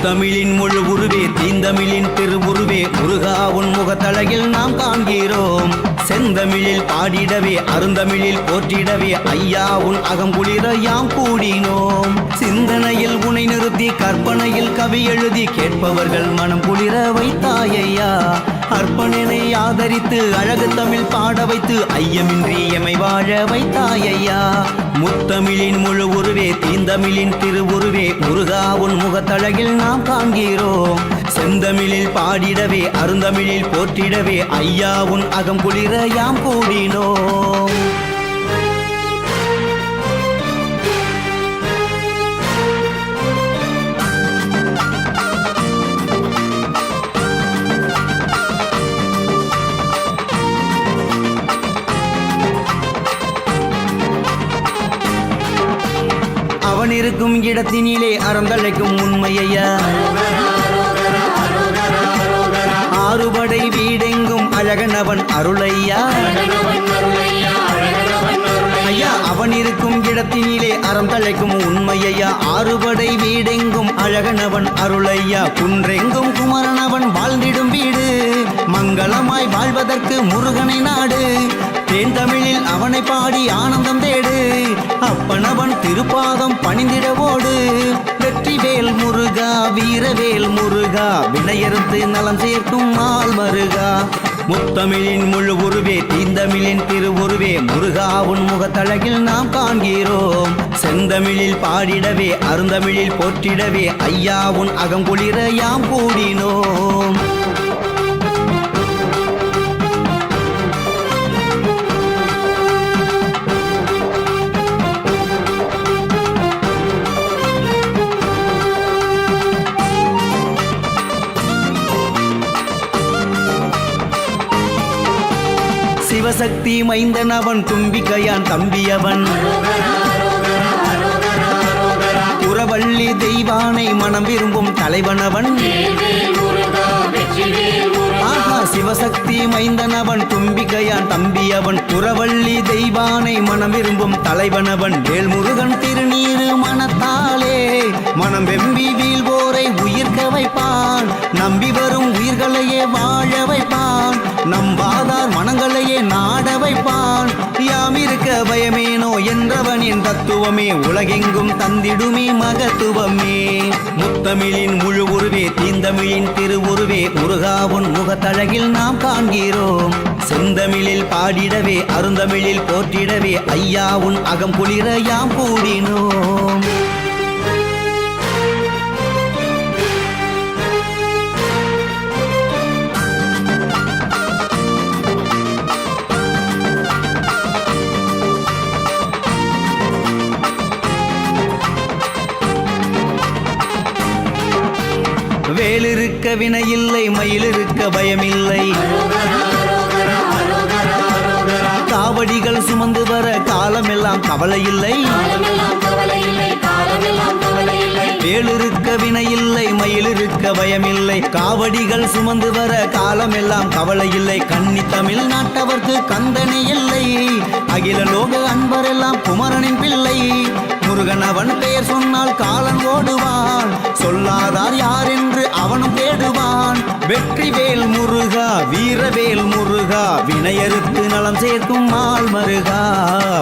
முத்தமிழின் முழு உருவே தீந்தமிழின் திருவுருவே முருகா உன் முகத்தழகில் நாம் காண்கிறோம். செந்தமிழில் பாடிடவே அருந்தமிழில் போற்றிடவே ஐயா உன் அகங்குளிர யாம் கூடினோம். சிந்தனையில் உனை நிறுத்தி கற்பனையில் கவி எழுதி கேட்பவர்கள் மனம் குளிரவை அர்ப்பணனை ஆதரித்து அழகு தமிழ் பாட வைத்து ஐயமின்றி எமை வாழ வைத்தாயையா முத்தமிழின் முழு உருவே தீந்தமிழின் திருவுருவே முருகா உன் முகத்தழகில் நாம் காண்கிறோம். செந்தமிழில் பாடிடவே அருந்தமிழில் போற்றிடவே ஐயா உன் அகம் குளிர யாம் கூடினோம். அவன் இருக்கும் இடத்தினிலே அறந்தழைக்கும் உண்மையா ஆறுபடை வீடெங்கும் அழகனவன் அருளையா? ஐயா அவன் இருக்கும் இடத்தினிலே அறம் தலைக்கும் உண்மையா ஆறுபடை வீடெங்கும் அழகனவன் அருளையா? குன்றெங்கும் குமரனவன் வாழ்ந்திடும் வீடு மங்களமாய் வாழ்வதற்கு முருகனை நாடு. தேன் தமிழில் அவனை பாடி திருப்பாதம் பணிந்திடவோடு வெற்றிவேல் முருகா வீரவேல் முருகா வினையறுத்து நலம் சேர்க்கும் நாள் மருகா. முத்தமிழின் முழு உருவே தீந்தமிழின் திருவுருவே முருகா உன் முகத்தழகில் நாம் காண்கிறோம். செந்தமிழில் பாடிடவே அருந்தமிழில் போற்றிடவே ஐயா உன் அகங்குளிர யாம் கூடினோம். சக்தி மைந்தன் அவன் தும்பிக்கையான் தம்பியவன். புறவள்ளி தெய்வானை மனம் விரும்பும் தலைவனவன். ஆஹா சிவசக்தி மைந்தனவன் தும்பிக்கையான் தம்பியவன். புறவள்ளி தெய்வானை மனம் விரும்பும் தலைவனவன். வேல்முருகன் திருநீரு மனத்தாலே மனம் வெம்பி வீழ்வோரை உயிர்க்க வைப்பான். நம்பி வரும் உயிர்களையே வாழ வைப்பான். நம்பா நாட வைப்பான் யாம் இருக்க பயமேனோ என்றவனின் தத்துவமே. உலகெங்கும் தந்திடுமே மகத்துவமே. முத்தமிழின் முழு உருவே தீந்தமிழின் திருவுருவே. முருகாவுன் முகத்தழகில் நாம் காண்கிறோம். செந்தமிழில் பாடிடவே அருந்தமிழில் போற்றிடவே. ஐயா உன் அகம் குளிர யாம் கூடினோம் வேலிருக்க வினையில்லை மயிலிருக்க பயமில்லை. காவடிகள் சுமந்து வர காலமெல்லாம் கவலை இல்லை வேலிருக்க வினையில்லை மயிலிருக்க பயமில்லை. காவடிகள் சுமந்து வர காலமெல்லாம் கவலை இல்லை கண்ணி தமிழ் நாட்டவர்க்கு கந்தனை இல்லை. அகில லோக அன்பரெல்லாம் குமரனின் பிள்ளை. முருகன் அவன் பெயர் சொன்னால் காலன் ஓடுவான். சொல்லாதார் யார் என்று அவனும் தேடுவான். வெற்றிவேல் முருகா வீரவேல் முருகா வினையறுத்து நலம் சேர்க்கும் மால் மருகா.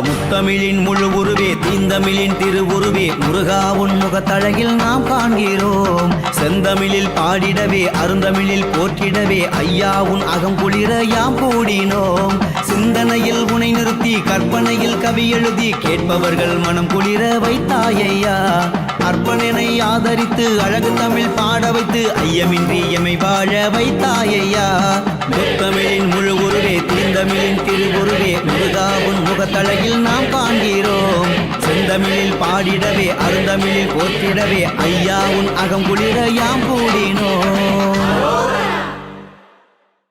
முத்தமிழின் முழு உருவே தீந்தமிழின் திருவுருவே முருகா உன் முகத்தழகில் நாம் காண்கிறோம். செந்தமிழில் பாடிடவே அருந்தமிழில் போற்றிடவே ஐயா உன் அகம் குளிர யாம் கூடினோம். சிந்தனையில் எழுதி கற்பனையில் கவி எழுதி கேட்பவர்கள் மனம் குளிர வைத்தாயையா? அர்ப்பணனை ஆதரித்து அழகு தமிழ் பாட வைத்து ஐயமின்றி எமை வாழ வைத்தாயையா? முத்தமிழின் முழு உருவே தீந்தமிழின் திருவுருவே முருகாவுன் முகத்தழகில் நாம் காண்கிறோம். செந்தமிழில் பாடிடவே அருந்தமிழில் போற்றிடவே ஐயாவும் அகங்குளிர அகம் யாம் கூடினோம்.